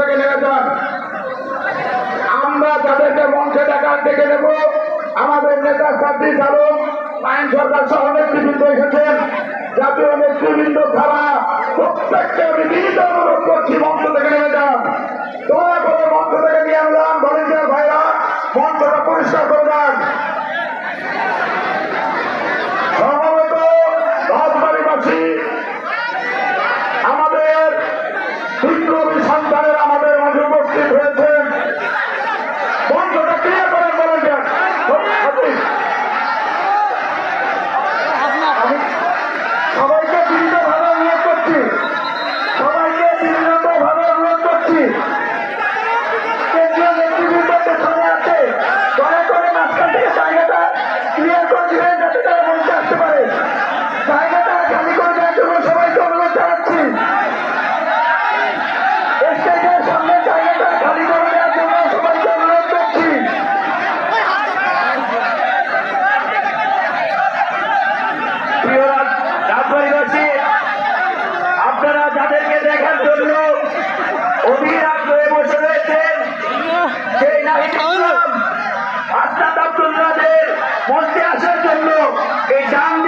থেকে নেমে যান। আমরা যাদেরকে মঞ্চে ডাকার ডেকে নেব। আমাদের নেতা সাদ্দিক আলম, আইন সরকার সহ নেতৃবৃন্দ এসেছেন। জাতীয় নেতৃবৃন্দ ছাড়া প্রত্যেককে আমি বিনীত অনুরোধ করছি মঞ্চ থেকে নেমে মঞ্চে আসার জন্য এই ডান